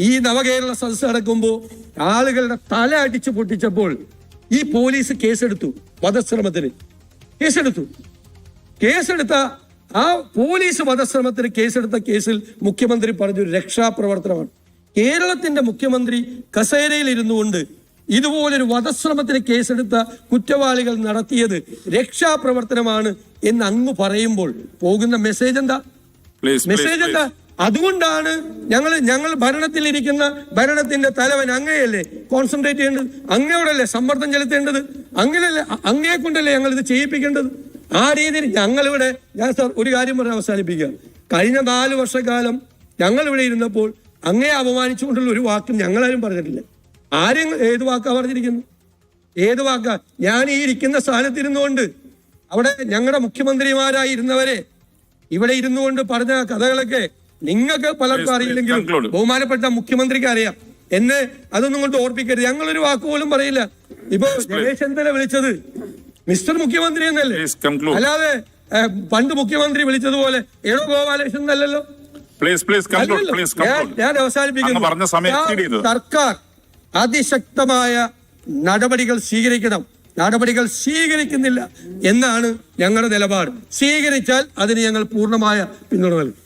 ഈ നവകേരള സദസ്സ് നടക്കുമ്പോൾ ആളുകളുടെ തല അടിച്ചു പൊട്ടിച്ചപ്പോൾ ഈ പോലീസ് കേസെടുത്തു വധശ്രമത്തിന്. കേസെടുത്തു. കേസെടുത്ത ആ പോലീസ് വധശ്രമത്തിന് കേസെടുത്ത കേസിൽ മുഖ്യമന്ത്രി പറഞ്ഞു രക്ഷാപ്രവർത്തനമാണ്. കേരളത്തിന്റെ മുഖ്യമന്ത്രി കസേരയിൽ ഇരുന്നു കൊണ്ട് ഇതുപോലൊരു വധശ്രമത്തിന് കേസെടുത്ത കുറ്റവാളികൾ നടത്തിയത് രക്ഷാപ്രവർത്തനമാണ് എന്ന് അങ്ങ് പറയുമ്പോൾ പോകുന്ന മെസ്സേജ് എന്താ? മെസ്സേജ് എന്താ? അതുകൊണ്ടാണ് ഞങ്ങൾ ഞങ്ങൾ ഭരണത്തിലിരിക്കുന്ന ഭരണത്തിന്റെ തലവൻ അങ്ങയല്ലേ? കോൺസെൻട്രേറ്റ് ചെയ്യേണ്ടത്? അങ്ങയോടല്ലേ സമ്മർദ്ദം ചെലുത്തേണ്ടത്? അങ്ങനെയല്ലേ അങ്ങയെ കൊണ്ടല്ലേ ഞങ്ങൾ ഇത് ചെയ്യിപ്പിക്കേണ്ടത്? ആ രീതിയിൽ ഞങ്ങളിവിടെ ഞാൻ സാർ ഒരു കാര്യം പറഞ്ഞ് അവസാനിപ്പിക്കുക. കഴിഞ്ഞ നാല് വർഷക്കാലം ഞങ്ങൾ ഇവിടെ ഇരുന്നപ്പോൾ അങ്ങയെ അപമാനിച്ചുകൊണ്ടുള്ള ഒരു വാക്കും ഞങ്ങളാരും പറഞ്ഞിട്ടില്ല. ആരും ഏത് വാക്കാ പറഞ്ഞിരിക്കുന്നു ഏത് വാക്കാ? ഞാൻ ഈ ഇരിക്കുന്ന സ്ഥാനത്തിരുന്നുകൊണ്ട് അവിടെ ഞങ്ങളുടെ മുഖ്യമന്ത്രിമാരായി ഇരുന്നവരെ ഇവിടെ ഇരുന്നുകൊണ്ട് പറഞ്ഞ കഥകളൊക്കെ നിങ്ങൾക്ക് പലർക്കും അറിയില്ലെങ്കിലും ബഹുമാനപ്പെട്ട മുഖ്യമന്ത്രിക്ക് അറിയാം. എന്നെ അതൊന്നും കൊണ്ട് ഓർപ്പിക്കരുത്. ഞങ്ങളൊരു വാക്കുപോലും പറയില്ല. ഇപ്പൊ രമേശ് ചെന്നിത്തല വിളിച്ചത് മിസ്റ്റർ മുഖ്യമന്ത്രി എന്നല്ലേ? അല്ലാതെ പണ്ട് മുഖ്യമന്ത്രി വിളിച്ചതുപോലെ ഏഴോ ഗോപാലകൃഷ്ണൻ എന്നല്ലല്ലോ? ഞാൻ അവസാനിപ്പിക്കുന്നു. സർക്കാർ അതിശക്തമായ നടപടികൾ സ്വീകരിക്കണം. നടപടികൾ സ്വീകരിക്കുന്നില്ല എന്നാണ് ഞങ്ങളുടെ നിലപാട്. സ്വീകരിച്ചാൽ അതിന് ഞങ്ങൾ പൂർണമായ പിന്തുണ നൽകും.